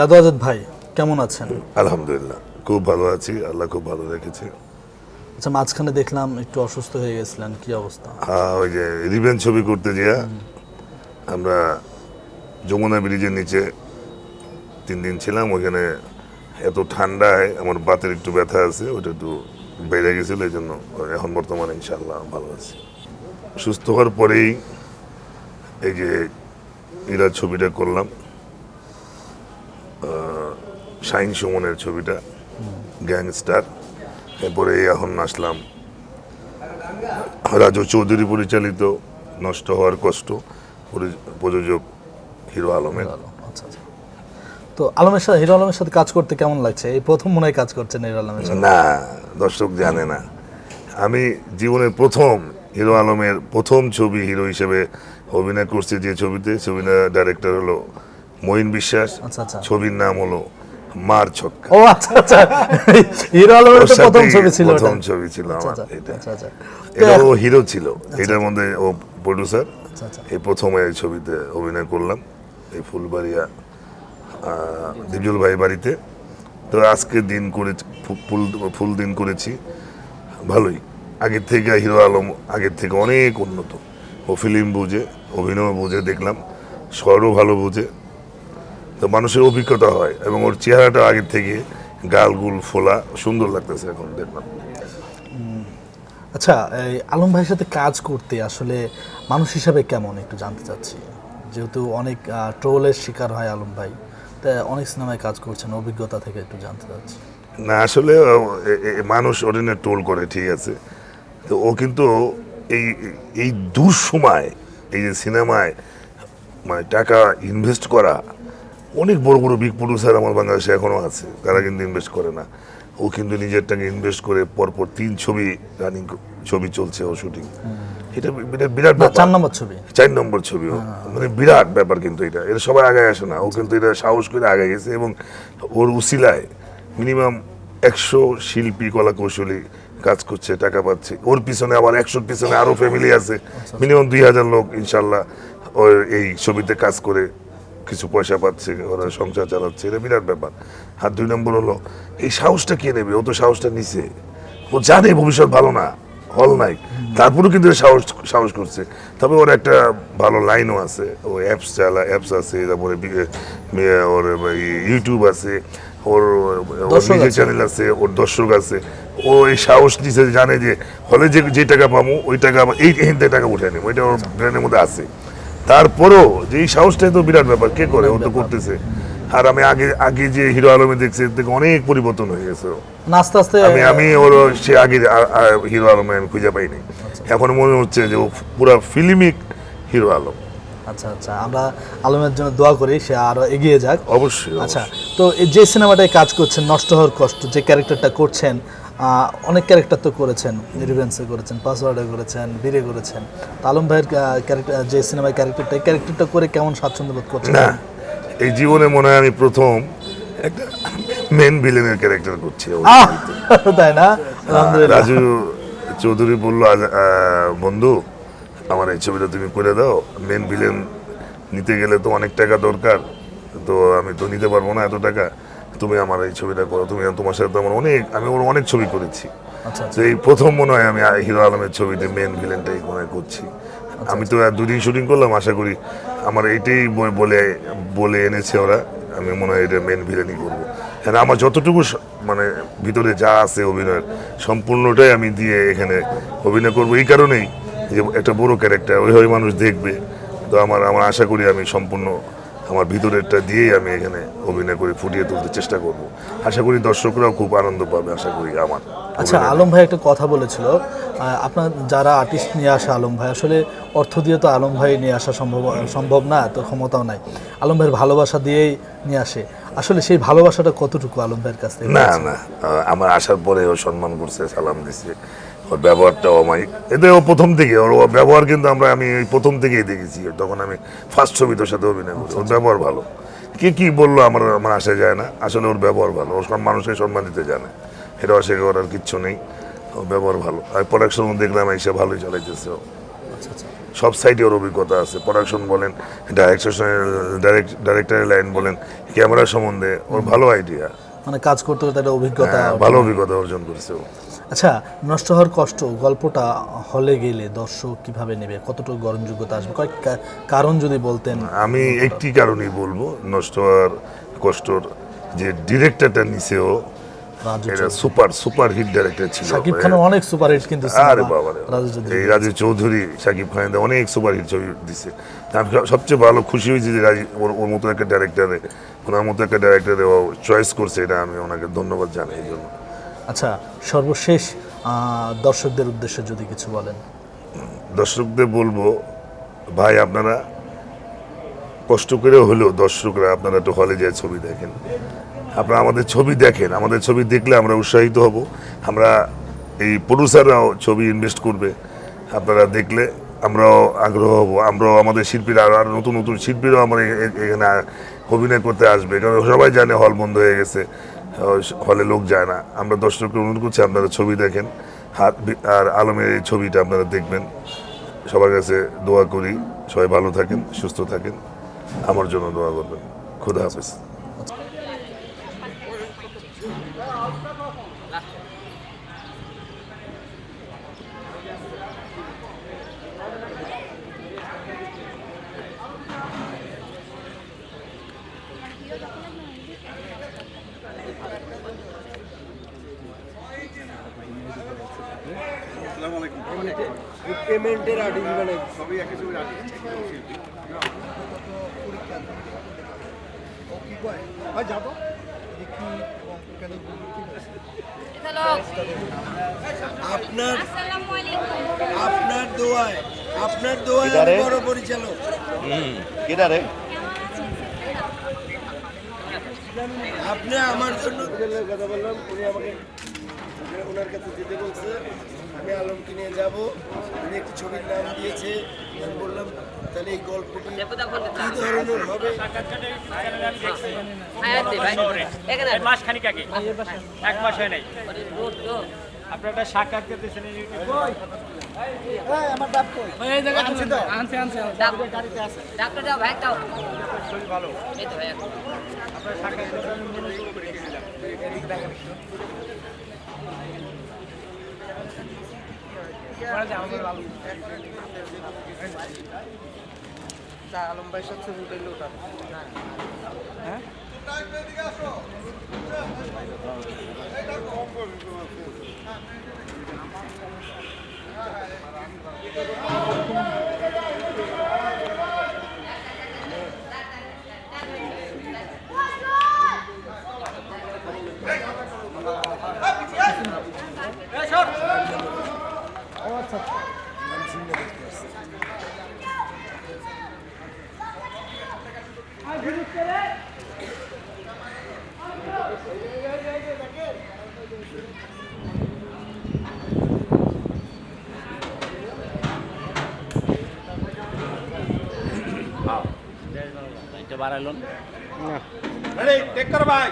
জাদু আজাদ ভাই কেমন আছেন? আলহামদুলিল্লাহ খুব ভালো আছি আল্লাহ খুব ভালো রেখেছে। আচ্ছা মাঝখানে দেখলাম একটু অসুস্থ হয়ে গেছিলেন কি অবস্থা? হ্যাঁ ওই যে রিভেন ছবি করতে গিয়া আমরা যমুনা ব্রিজের নিচে তিন দিন ছিলাম ওইখানে এত ঠান্ডায় আমার বাতের একটু ব্যথা আছে ওটা একটু বেড়ে গেছিল এই জন্য এখন বর্তমানে ইনশাল্লাহ ভালো আছি। সুস্থ হওয়ার পরেই এই যে ইরা ছবিটা করলাম শাইন সুমনের ছবিটা গ্যাংস্টার। এরপরে এখন আসলাম। রাজু চৌধুরী পরিচালিত নষ্ট হওয়ার কষ্ট প্রযোজক হিরো আলমের। আচ্ছা আচ্ছা। তো আলমের সাথে হিরো আলমের সাথে কাজ করতে কেমন লাগছে? এই প্রথম মনে হয় কাজ করছেন হিরো আলমের সাথে। না দর্শক জানে না। আমি জীবনের প্রথম হিরো আলমের প্রথম ছবি হিরো হিসেবে অভিনয় করছি যে ছবিতে। ছবির ডাইরেক্টর হলো মঈন বিশ্বাস। আচ্ছা, আচ্ছা। ছবির নাম হলো মার ছক্কা। ও আচ্ছা আচ্ছা। হিরো আলমের তো প্রথম ছবি ছিল প্রথম ছবি ছিল আমার আচ্ছা এটা। আচ্ছা আচ্ছা। এটা ও হিরো ছিল। এটার মধ্যে ও প্রডিউসার আচ্ছা আচ্ছা। এই প্রথম এই ছবিতে অভিনয় করলাম। এই ফুলবাড়িয়া আহ, দিবজুল ভাই বাড়িতে। তো আজকে দিন করে ফুল ফুল দিন করেছি। ভালোই। আগের থেকে হিরো আলম আগের থেকে অনেক উন্নত। ও ফিল্ম বুঝে অভিনয় বুঝে দেখলাম। স্বরও ভালো বুঝে। তো মানুষের অভিজ্ঞতা হয় এবং ওর চেহারাটা আগের থেকে গালগুল ফোলা সুন্দর লাগতেছে এখন দেখলাম। আচ্ছা আলম ভাইয়ের সাথে কাজ করতে আসলে মানুষ হিসাবে কেমন একটু জানতে চাচ্ছি? যেহেতু অনেক ট্রোলের শিকার হয় আলম ভাই তা অনেক সিনেমায় কাজ করছেন অভিজ্ঞতা থেকে একটু জানতে চাচ্ছি। না আসলে মানুষ ওরিনে টোল করে ঠিক আছে। তো ও কিন্তু এই এই দূর সময় এই যে সিনেমায় মানে টাকা ইনভেস্ট করা অনেক বড় বড় বিগ প্রডিউসার আমার বাংলাদেশে এখনও আছে। তারা কিন্তু ইনভেস্ট করে না। ও কিন্তু নিজের টাকা ইনভেস্ট করে পরপর তিন ছবি রানিং ছবি চলছে ও শুটিং এটা বিরাট বিরাট ব্যাপার। চার নম্বর ছবি। চার নম্বর ছবি মানে বিরাট ব্যাপার কিন্তু এটা। এটা সবাই আগে আসে না। ও কিন্তু এটা সাহস করে আগে গেছে এবং ওর উসিলায় মিনিমাম একশো শিল্পী কলা কৌশলী কাজ করছে টাকা পাচ্ছে। ওর পিছনে আবার একশোর পিছনে আরও ফ্যামিলি আছে। মিনিমাম দুই হাজার লোক ইনশাল্লাহ ওর এই ছবিতে কাজ করে কিছু পয়সা পাচ্ছে ওরা সংসার চালাচ্ছে এটা বিরাট ব্যাপার। আর দুই নম্বর হলো এই সাহসটা কে নেবে? ও তো সাহসটা নিছে। ও জানে ভবিষ্যৎ ভালো না হল নাই। তারপরেও কিন্তু সাহস সাহস করছে। তবে ওর একটা ভালো লাইনও আছে ও অ্যাপস চালা অ্যাপস আছে তারপরে ওর ইউটিউব আছে ওর নিজের চ্যানেল আছে ওর দর্শক আছে। ও এই সাহস নিছে জানে যে হলে যে যে টাকা পাবো ওই টাকা এই টাকা উঠে নেব এটা ওর ব্রেনের মধ্যে আছে। তারপরও যে এই সাহসটাই তো বিরাট ব্যাপার কে করে? ও তো করতেছে। আর আমি আগে আগে যে হিরো আলমে দেখছি থেকে অনেক পরিবর্তন হয়ে গেছে আস্তে আস্তে আমি আমি ওর সে আগে হিরো আলমে আমি খুঁজে পাইনি। এখন মনে হচ্ছে যে ও পুরো ফিল্মিক হিরো আলম। আচ্ছা আচ্ছা আমরা আলমের জন্য দোয়া করি সে আরও এগিয়ে যাক। অবশ্যই আচ্ছা তো যে সিনেমাটায় কাজ করছেন নষ্ট হওয়ার কষ্ট যে ক্যারেক্টারটা করছেন অনেক ক্যারেক্টার তো করেছেন রিভেন্সে করেছেন পাসওয়ার্ডে করেছেন বীরে করেছেন। তো আলম ভাইয়ের ক্যারেক্টার যে সিনেমায় ক্যারেক্টারটা এই ক্যারেক্টারটা করে কেমন স্বাচ্ছন্দ্য বোধ করছেন? না এই জীবনে মনে হয় আমি প্রথম একটা মেন ভিলেনের ক্যারেক্টার করছি তাই না? রাজু চৌধুরী বলল বন্ধু আমার এই ছবিটা তুমি করে দাও। মেন ভিলেন নিতে গেলে তো অনেক টাকা দরকার। তো আমি তো নিতে পারব না এত টাকা। তুমি আমার এই ছবিটা করো তুমি তোমার সাথে আমার অনেক আমি ওর অনেক ছবি করেছি। আচ্ছা তো এই প্রথম মনে হয় আমি হিরো আলমের ছবিতে মেন ভিলেনটাই মনে করছি। আমি তো আর দুদিন শুটিং করলাম আশা করি আমার এইটাই বলে বলে এনেছে ওরা আমি মনে হয় এটা মেন ভিলেনই করব। হ্যাঁ আমার যতটুকু মানে ভিতরে যা আছে অভিনয়ের সম্পূর্ণটাই আমি দিয়ে এখানে অভিনয় করব। এই কারণেই যে একটা বড় ক্যারেক্টার ওইভাবে মানুষ দেখবে। তো আমার আমার আশা করি আমি সম্পূর্ণ আমার ভিতরেরটা দিয়েই আমি এখানে অভিনয় করে ফুটিয়ে তুলতে চেষ্টা করব। আশা করি দর্শকরাও খুব আনন্দ পাবে আশা করি আমার আচ্ছা আলম ভাই একটা কথা বলেছিল। আপনার যারা আর্টিস্ট নিয়ে আসে আলম ভাই আসলে অর্থ দিয়ে তো আলম ভাই নিয়ে আসা সম্ভব সম্ভব না তো ক্ষমতাও নাই। আলম ভাইয়ের ভালোবাসা দিয়েই নিয়ে আসে। আসলে সেই ভালোবাসাটা কতটুকু আলম ভাইয়ের কাছ থেকে না না আমার আসার পরে ও সম্মান করছে সালাম দিছে। ওর ব্যবহারটাও আমায় এতে ও প্রথম থেকে ওর ব্যবহার কিন্তু আমরা আমি প্রথম থেকেই দেখেছি তখন আমি ফার্স্ট ছবি তোর সাথে অভিনয় করি। ওর ব্যবহার ভালো। কে কি বলল আমার আমার আসা যায় না। আসলে ওর ব্যবহার ভালো। ওর সব মানুষকে সম্মান দিতে জানে। এটা অস্বীকার করার কিচ্ছু নেই। ওর ব্যবহার ভালো। আর প্রোডাকশন দেখলাম এসে ভালোই চালাইতেছে ও। সব সাইডে ওর অভিজ্ঞতা আছে। প্রোডাকশন বলেন ডাইরেকশন ডাইরেক্টরের লাইন বলেন ক্যামেরা সম্বন্ধে ওর ভালো আইডিয়া মানে কাজ করতে করতে একটা অভিজ্ঞতা ভালো অভিজ্ঞতা অর্জন করছে ও। আচ্ছা নষ্ট হওয়ার কষ্ট গল্পটা হলে গেলে দর্শক কীভাবে নেবে? কতটুকু গ্রহণযোগ্যতা আসবে? কয়েক কারণ যদি বলতেন। আমি একটি কারণেই বলব নষ্ট হওয়ার কষ্টর যে ডিরেক্টরটা রাজু এটা সুপার সুপার হিট ডাইরেক্টর ছিল। শাকিব খানের অনেক সুপারহিট কিন্তু আরে বাবা। এই রাজু চৌধুরী সাকিব খান অনেক সুপার হিট ছবি দিছে। আমি সবচেয়ে ভালো খুশি হয়েছি যে রাজু ওর ওর মতো একটা ডাইরেক্টরে ওনার মতো একটা ডাইরেক্টরে চয়েস করছে এটা আমি ওনাকে ধন্যবাদ জানাই এই জন্য। আচ্ছা সর্বশেষ দর্শকদের উদ্দেশ্যে যদি কিছু বলেন। দর্শকদের বলব, ভাই, আপনারা কষ্ট করে হলেও দর্শকরা আপনারা একটু হলে যায় ছবি দেখেন। আপনারা আমাদের ছবি দেখেন, আমাদের ছবি দেখলে আমরা উৎসাহিত হব। আমরা এই প্রডিউসাররাও ছবি ইনভেস্ট করবে। আপনারা দেখলে আমরাও আগ্রহ হব। আমরাও আমাদের শিল্পীরা আরও নতুন নতুন শিল্পীরাও আমরা এখানে অভিনয় করতে আসবে। কারণ সবাই জানে হল বন্ধ হয়ে গেছে। হলে লোক যায় না। আমরা দর্শককে অনুরোধ করছি, আপনারা ছবি দেখেন। হাত আর আলমের এই ছবিটা আপনারা দেখবেন। সবার কাছে দোয়া করি। সবাই ভালো থাকেন, সুস্থ থাকেন। আমার জন্য দোয়া করবেন। খুদা হাফেজ। পেমেন্টের আর্টিস্ট বানাই। আপনার আসসালামু আলাইকুম। আপনার দোয়ায় আপনার দোয়ায় আমি বড় পরিচালক। কেডা রে আপনি আমার জন্য কথা বললাম উনি আমাকে ওনার কাছে যেতে বলছে। আমি আলমকে নিয়ে যাব। উনি একটি ছবির নাম দিয়েছে। আমি বললাম তাহলে এই গল্পটি কি ধরনের হবে? এক মাস খানিক আগে। এক মাস হয় নাই। আপনার একটা সাক্ষাৎকার দিয়েছেন ইউটিউবে ডাক্তার যাও ভাই যাও ভালো। এই তো ভাই আপনার সাক্ষাৎকার আমি মনোযোগ করে গেছিলাম আলম ভাই সব ছবি উঠাইলো এটা বাড়াইলন টেক কর ভাই